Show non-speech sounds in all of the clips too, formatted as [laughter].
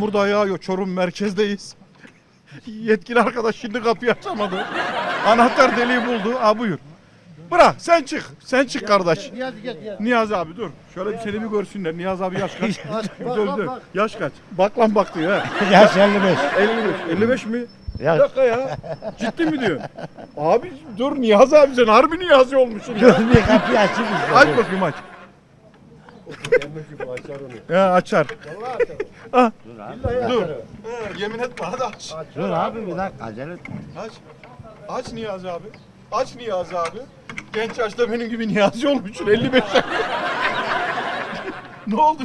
Burada yağıyor. Çorum merkezdeyiz. [laughs] Yetkili arkadaş şimdi kapıyı açamadı. [laughs] Anahtar deliği buldu. Ha buyur. Bırak sen çık. Sen çık kardeş. Niyazi gel gel. Niyazi abi dur. Şöyle bir seni bir görsünler. Niyazi abi yaş kaç? [laughs] Bak, dur bak, dur. bak. Yaş kaç? Bak lan bak diyor ha. Yaş 55. 55. 55 mi? Bir Yaş. dakika ya. Ciddi mi diyorsun? Abi dur Niyazi abi sen harbi Niyazi olmuşsun ya. Dur bir kapıyı açayım işte. Aç bakayım aç. Ya açar. Ah, dur. Ha, yemin etme hadi aç. Dur abi bir dakika acele etme. Aç. Aç Niyazi abi. Aç Niyazi abi. Genç yaşta benim gibi Niyazi olmuşsun 55 yaş. ne oldu?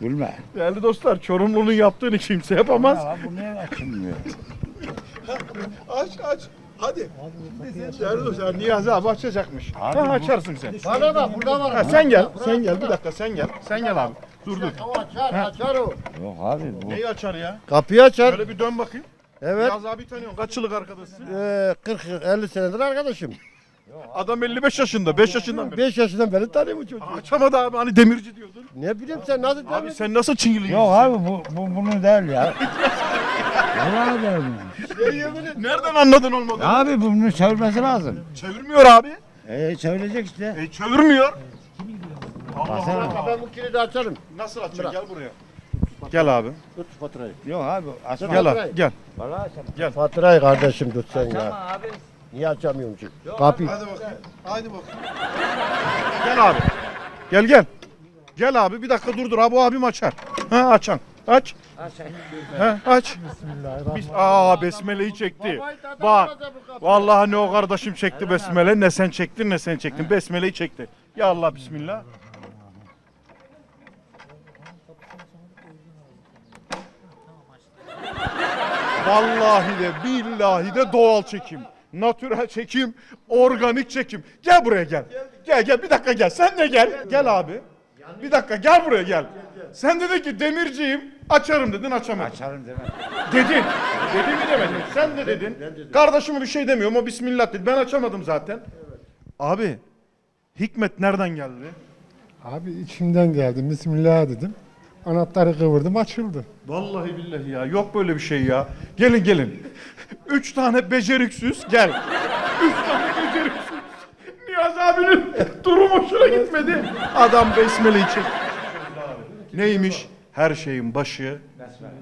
Gülme. Değerli dostlar Çorumlu'nun yaptığını kimse yapamaz. Ya bu niye açılmıyor? [laughs] Aç aç. Hadi. Değerli dostlar Niyazi abi açacakmış. Abi ha, açarsın sen. Bana bak burada var. Ha, sen gel. Sen gel bir dakika sen gel. Sen gel abi. Dur dur. O açar açar o. Yok abi bu. Neyi açar ya? Kapıyı açar. Şöyle bir dön bakayım. Evet. Niyazi abi tanıyorsun. Kaç yıllık arkadaşsın? Ee, 40 50 senedir arkadaşım. Adam 55 yaşında. 5 yaşından beri. 5 yaşından beri tanıyorum bu çocuğu. Açamadı abi hani demirci diyordun. Ne bileyim sen nasıl Abi sen nasıl çingili Yok abi bu, bu bunun değil ya. [laughs] Vallahi değil. Nereden anladın olmadı? Abi bunun çevirmesi lazım. Çevirmiyor abi. Ee çevirecek işte. E çevirmiyor. Baksana. Ben bu kilidi açarım. Nasıl açacak? Gel buraya. Gel abi. Tut faturayı. Yok abi açma. Gel abi. Gel. Vallahi açma. Faturayı kardeşim tut sen ya. abi. Niye açamıyorum ki? Kapıyı. Hadi bakayım. Hadi bakayım. Gel abi. Gel gel. Gel abi bir dakika dur dur. Abi abim açar. Ha açan. Aç. Ha aç. Biz, aa besmeleyi çekti. Bak. Vallahi ne o kardeşim çekti besmele ne sen çektin ne sen çektin. Besmeleyi çekti. Ya Allah bismillah. Vallahi de billahi de doğal çekim. Natürel çekim, organik çekim. Gel buraya gel. Gel gel bir dakika gel. Sen de gel. Gel abi. Bir dakika gel buraya gel. Sen dedin ki demirciyim. Açarım dedin açamadın. Açarım deme. Dedin. Dedin mi demedin? Sen de dedin. Kardeşime bir şey demiyorum o bismillah dedi. Ben açamadım zaten. Abi hikmet nereden geldi? Abi içimden geldi. Bismillah dedim. Anahtarı kıvırdım açıldı. Vallahi billahi ya yok böyle bir şey ya. Gelin gelin. Üç tane beceriksiz gel. Üç tane beceriksiz. Niyaz abinin durum hoşuna gitmedi. Adam besmeleyi çekti. Neymiş? Her şeyin başı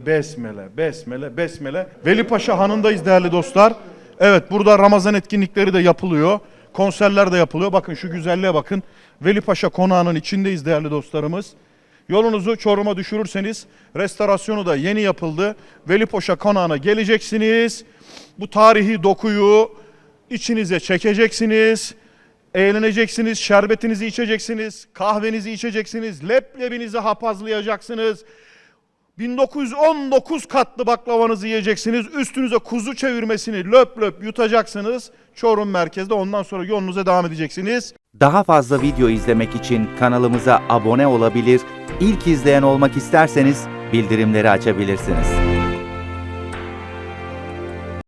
besmele, besmele, besmele. Veli Paşa Hanı'ndayız değerli dostlar. Evet burada Ramazan etkinlikleri de yapılıyor. Konserler de yapılıyor. Bakın şu güzelliğe bakın. Veli Paşa konağının içindeyiz değerli dostlarımız. Yolunuzu Çorum'a düşürürseniz restorasyonu da yeni yapıldı. Veli Paşa konağına geleceksiniz. Bu tarihi dokuyu içinize çekeceksiniz. Eğleneceksiniz, şerbetinizi içeceksiniz, kahvenizi içeceksiniz, leblebinizi hapazlayacaksınız. 1919 katlı baklavanızı yiyeceksiniz. Üstünüze kuzu çevirmesini löp löp yutacaksınız. Çorum merkezde ondan sonra yolunuza devam edeceksiniz. Daha fazla video izlemek için kanalımıza abone olabilir, ilk izleyen olmak isterseniz bildirimleri açabilirsiniz.